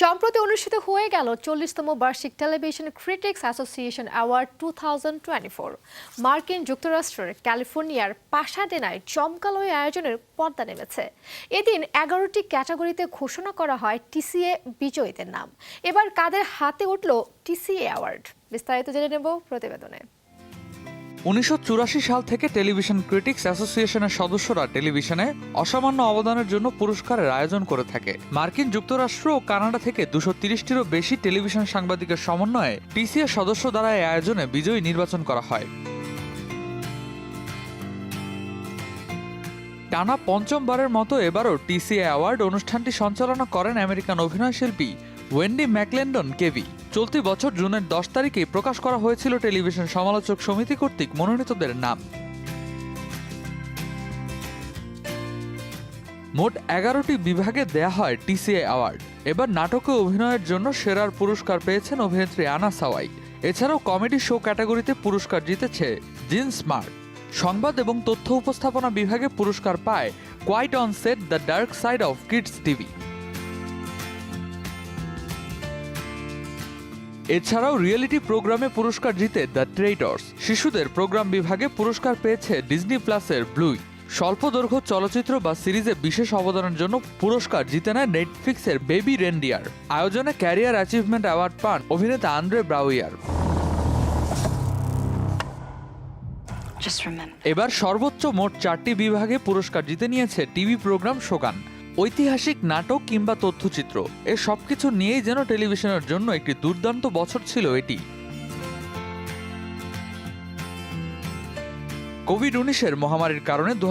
সম্প্রতি অনুষ্ঠিত হয়ে গেল চল্লিশতম বার্ষিক television critics association award two thousand twenty four. মার্কিন যুক্তরাষ্ট্রের ক্যালিফোর্নিয়ার পাসাডেনায় জমকালো আয়োজনের পর্দা নেমেছে। এদিন এগারোটি ক্যাটাগরিতে ঘোষণা করা হয় টিসিএ বিজয়ীদের নাম। এবার কাদের হাতে উঠল টিসিএ অ্যাওয়ার্ড? বিস্তারিত জেনে নেব প্রতিবেদনে। উনিশশো চুরাশি সাল থেকে টেলিভিশন ক্রিটিক্স অ্যাসোসিয়েশনের সদস্যরা টেলিভিশনে অসামান্য অবদানের জন্য পুরস্কারের আয়োজন করে থাকে। মার্কিন যুক্তরাষ্ট্র ও কানাডা থেকে দুশো তিরিশটিরও বেশি টেলিভিশন সাংবাদিকের সমন্বয়ে টিসিএ সদস্য দ্বারা এই আয়োজনে বিজয়ী নির্বাচন করা হয়। টানা পঞ্চমবারের মতো এবারও টিসিএ অ্যাওয়ার্ড অনুষ্ঠানটি সঞ্চালনা করেন আমেরিকান অভিনয়শিল্পী ওয়েন্ডি ম্যাকলেন্ডন, কেভি। চলতি বছর জুনের দশ তারিখে প্রকাশ করা হয়েছিল টেলিভিশন সমালোচক সমিতি কর্তৃক মনোনীতদের নাম। মোট এগারোটি বিভাগে দেয়া হয় টিসিএ অ্যাওয়ার্ড। এবার নাটকে অভিনয়ের জন্য সেরার পুরস্কার পেয়েছেন অভিনেত্রী আনা সাওয়াই। এছাড়াও কমেডি শো ক্যাটাগরিতে পুরস্কার জিতেছে জিন স্মার্ট। সংবাদ এবং তথ্য উপস্থাপনা বিভাগে পুরস্কার পায় quiet on set the dark side of kids TV. এছাড়াও রিয়েলিটি প্রোগ্রামে পুরস্কার জিতে দ্য ট্রেইটর্স শিশুদের প্রোগ্রাম বিভাগে পুরস্কার পেয়েছে ডিজনি প্লাসের ব্লুই স্বল্প দৈর্ঘ্য চলচ্চিত্র বা সিরিজে বিশেষ অবদানের জন্য পুরস্কার জিতে নেয় নেটফ্লিক্সের বেবি রেন্ডিয়ার আয়োজনে ক্যারিয়ার অ্যাচিভমেন্ট অ্যাওয়ার্ড পান অভিনেতা আন্দ্রে ব্রাউয়ার। এবার সর্বোচ্চ মোট চারটি বিভাগে পুরস্কার জিতে নিয়েছে টিভি প্রোগ্রাম শোগান ঐতিহাসিক নাটক কিংবা তথ্যচিত্র, এ সবকিছু নিয়েই যেন টেলিভিশনের জন্য একটি দুর্দান্ত বছর ছিল এটি। কোভিড উনিশের মহামারীর কারণে দু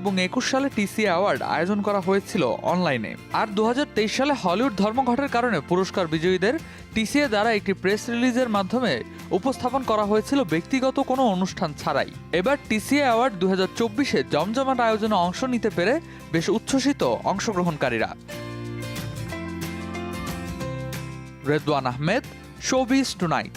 এবং একুশ সালে টিসি অ্যাওয়ার্ড আয়োজন করা হয়েছিল অনলাইনে। আর দুহাজার তেইশ সালে হলিউড ধর্মঘটের কারণে পুরস্কার বিজয়ীদের টিসিএ দ্বারা একটি প্রেস রিলিজের মাধ্যমে উপস্থাপন করা হয়েছিল ব্যক্তিগত কোনো অনুষ্ঠান ছাড়াই। এবার টিসিএ অ্যাওয়ার্ড দু হাজার চব্বিশে জমজমাট আয়োজনে অংশ নিতে পেরে বেশ উচ্ছ্বসিত অংশগ্রহণকারীরা। Redwan Ahmed, showbiz tonight.